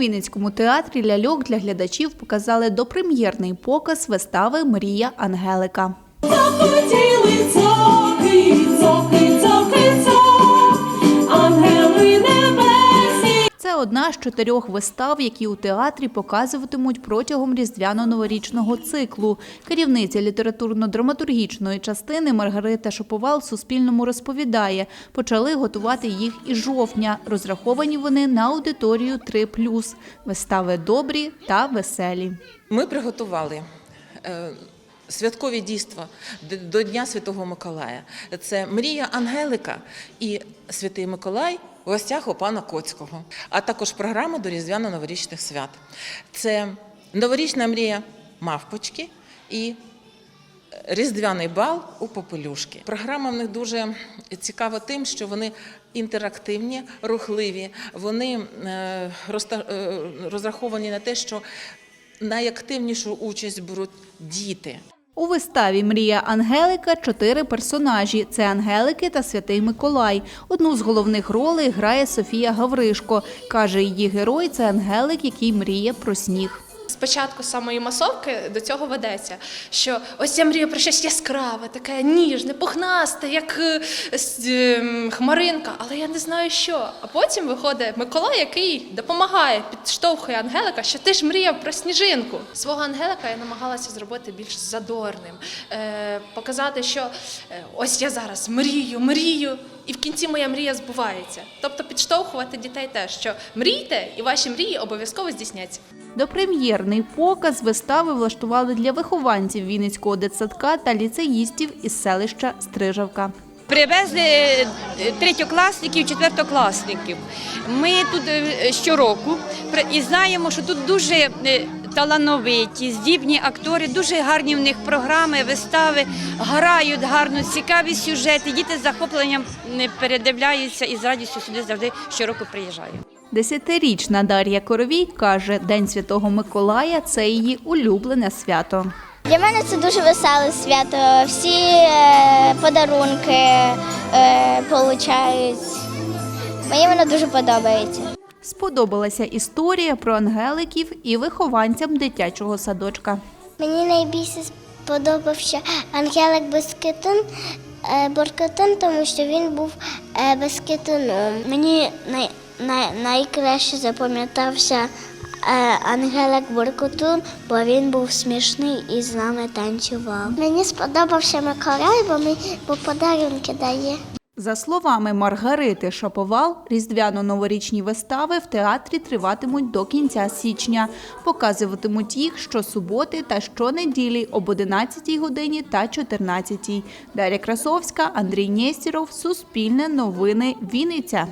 Вінницькому театрі ляльок для глядачів показали допрем'єрний показ вистави Мрія Ангелика. Одна з чотирьох вистав, які у театрі показуватимуть протягом різдвяно-новорічного циклу. Керівниця літературно-драматургічної частини Маргарита Шоповал Суспільному розповідає, почали готувати їх із жовтня. Розраховані вони на аудиторію 3+. Вистави добрі та веселі. Ми приготували е, святкові дійства до Дня Святого Миколая. Це мрія Ангелика і Святий Миколай у гостях у пана Коцького, а також програма до Різдвяно-новорічних свят. Це новорічна мрія мавпочки і Різдвяний бал у попелюшки. Програма в них дуже цікава тим, що вони інтерактивні, рухливі. Вони е, е, розраховані на те, що найактивнішу участь беруть діти. У виставі Мрія Ангелика чотири персонажі: це Ангелики та Святий Миколай. Одну з головних ролей грає Софія Гавришко. Каже, її герой це ангелик, який мріє про сніг. Спочатку самої масовки до цього ведеться, що ось я мрію про щось яскраве, таке ніжне, пухнасте, як е, ем, хмаринка, але я не знаю що. А потім виходить Миколай, який допомагає, підштовхує Ангелика, що ти ж мріяв про сніжинку. Свого Ангелика я намагалася зробити більш задорним, е, показати, що е, ось я зараз мрію, мрію, і в кінці моя мрія збувається. Тобто підштовхувати дітей теж, що мрійте, і ваші мрії обов'язково здійсняться. Допрем'єрний показ вистави влаштували для вихованців Вінницького дитсадка та ліцеїстів із селища Стрижавка. Привезли е, третьокласників, четвертокласників. Ми тут е, щороку при- і знаємо, що тут дуже е, талановиті, здібні актори, дуже гарні в них програми, вистави, грають гарно, цікаві сюжети. Діти з захопленням передивляються і з радістю сюди завжди щороку приїжджають. Десятирічна Дар'я Коровій каже, День Святого Миколая це її улюблене свято. Для мене це дуже веселе свято. Всі е, подарунки е, получають. Мені воно дуже подобається. Сподобалася історія про ангеликів і вихованцям дитячого садочка. Мені найбільше сподобався Ангелик Безкитун, е, тому що він був е, безкитуном. Мені най, най, найкраще запам'ятався е, Ангелик Боркотун, бо він був смішний і з нами танцював. Мені сподобався Миколай, бо, ми, бо подарунки дає. За словами Маргарити Шаповал, різдвяно-новорічні вистави в театрі триватимуть до кінця січня. Показуватимуть їх щосуботи та щонеділі об 11 годині та 14. Дар'я Красовська, Андрій Нєстіров, Суспільне новини, Вінниця.